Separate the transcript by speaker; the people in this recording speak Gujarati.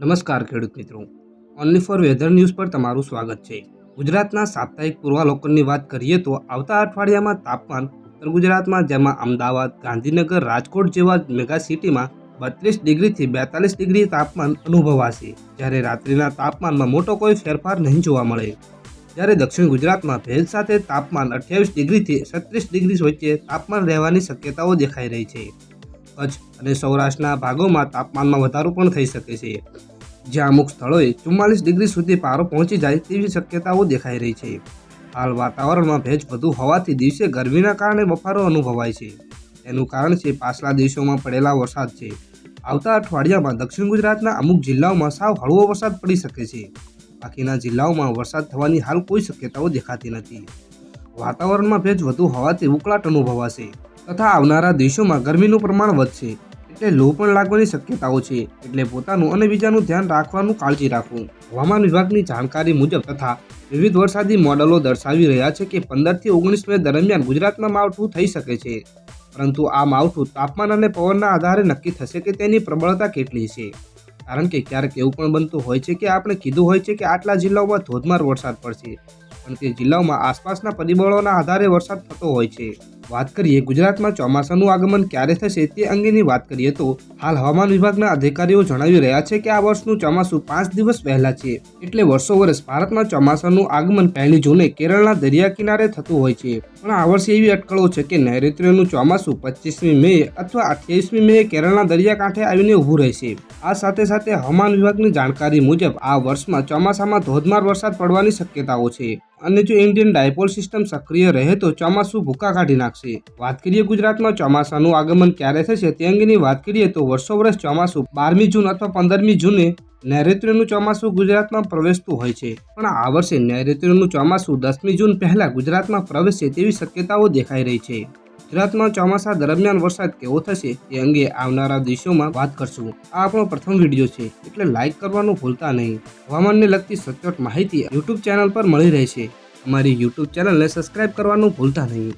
Speaker 1: નમસ્કાર ખેડૂત મિત્રો. ઓનલી ફોર વેધર ન્યૂઝ પર તમારું સ્વાગત છે. ગુજરાતના સાપ્તાહિક પૂર્વાલોકનની વાત કરીએ તો આવતા અઠવાડિયામાં તાપમાન ઉત્તર ગુજરાતમાં, જેમાં અમદાવાદ, ગાંધીનગર, રાજકોટ જેવા મેગા સિટીમાં બત્રીસ ડિગ્રીથી બેતાલીસ ડિગ્રી તાપમાન અનુભવાશે. જ્યારે રાત્રિના તાપમાનમાં મોટો કોઈ ફેરફાર નહીં જોવા મળે. જ્યારે દક્ષિણ ગુજરાતમાં ભેજ સાથે તાપમાન અઠ્યાવીસ ડિગ્રીથી છત્રીસ ડિગ્રી વચ્ચે તાપમાન રહેવાની શક્યતાઓ દેખાઈ રહી છે. કચ્છ અને સૌરાષ્ટ્રના ભાગોમાં તાપમાનમાં વધારો પણ થઈ શકે છે. જ્યાં અમુક સ્થળોએ ચુમ્માલીસ ડિગ્રી સુધી પારો પહોંચી જાય તેવી શક્યતાઓ દેખાઈ રહી છે. હાલ વાતાવરણમાં ભેજ વધુ હોવાથી દિવસે ગરમીના કારણે બફારો અનુભવાય છે. તેનું કારણ છે પાછલા દિવસોમાં પડેલા વરસાદ છે. આવતા અઠવાડિયામાં દક્ષિણ ગુજરાતના અમુક જિલ્લાઓમાં સાવ હળવો વરસાદ પડી શકે છે. બાકીના જિલ્લાઓમાં વરસાદ થવાની હાલ કોઈ શક્યતાઓ દેખાતી નથી. વાતાવરણમાં ભેજ વધુ હોવાથી ઉકળાટ અનુભવાશે. તથા આવનારા દિવસોમાં ગરમીનું પ્રમાણ વધશે. એટલે લૂ પણ લાગવાની શક્યતાઓ છે. એટલે પોતાનું અને બીજાનું ધ્યાન રાખવાનું કાળજી રાખવું. હવામાન વિભાગની જાણકારી મુજબ તથા વિવિધ વરસાદી મોડલો દર્શાવી રહ્યા છે કે પંદરથી ઓગણીસ મે દરમિયાન ગુજરાતમાં માવઠું થઈ શકે છે. પરંતુ આ માવઠું તાપમાન અને પવનના આધારે નક્કી થશે કે તેની પ્રબળતા કેટલી છે. કારણ કે ક્યારેક એવું પણ બનતું હોય છે કે આપણે કીધું હોય છે કે આટલા જિલ્લાઓમાં ધોધમાર વરસાદ પડશે. પણ તે જિલ્લાઓમાં આસપાસના પરિબળોના આધારે વરસાદ થતો હોય છે. વાત કરીએ ગુજરાતમાં ચોમાસાનું આગમન ક્યારે થશે તે અંગેની વાત કરીએ તો હાલ હવામાન વિભાગના અધિકારીઓ જણાવી રહ્યા છે કે આ વર્ષનું ચોમાસું પાંચ દિવસ પહેલા છે. એટલે વર્ષો વર્ષ ભારતમાં ચોમાસાનું આગમન પહેલી જૂને કેરળના દરિયા કિનારે થતું હોય છે. પણ આ વર્ષે એવી અટકળો છે કે નૈઋત્યનું ચોમાસું પચીસમી મે અથવા અઠ્યાવીસમી મે કેરળના દરિયાકાંઠે આવીને ઊભું રહેશે આ સાથે સાથે હવામાન વિભાગની જાણકારી મુજબ આ વર્ષમાં ચોમાસામાં ધોધમાર વરસાદ પડવાની શક્યતાઓ છે. અને જો ઇન્ડિયન ડાયપોલ સિસ્ટમ સક્રિય રહે તો ચોમાસું ભૂકા કાઢી નાખશે. વાત કરીએ ગુજરાતમાં ચોમાસાનું આગમન ક્યારે થશે તે અંગેની વાત કરીએ તો વર્ષો વર્ષ ચોમાસું બારમી જૂન અથવા પંદરમી જૂને નૈઋત્યનું ચોમાસું ગુજરાતમાં પ્રવેશતું હોય છે. પણ આ વર્ષે નૈઋત્યનું ચોમાસું દસમી જૂન પહેલા ગુજરાતમાં પ્રવેશે તેવી શક્યતાઓ દેખાઈ રહી છે. ગુજરાતમાં ચોમાસા દરમિયાન વરસાદ કેવો થશે તે અંગે આવનારા દિવસોમાં વાત કરશું. આ આપણો પ્રથમ વીડિયો છે, એટલે લાઇક કરવાનું ભૂલતા નહીં. હવામાનને લગતી સચોટ માહિતી યુટ્યુબ ચેનલ પર મળી રહેશે. અમારી યુટ્યુબ ચેનલને સબસ્ક્રાઇબ કરવાનું ભૂલતા નહીં.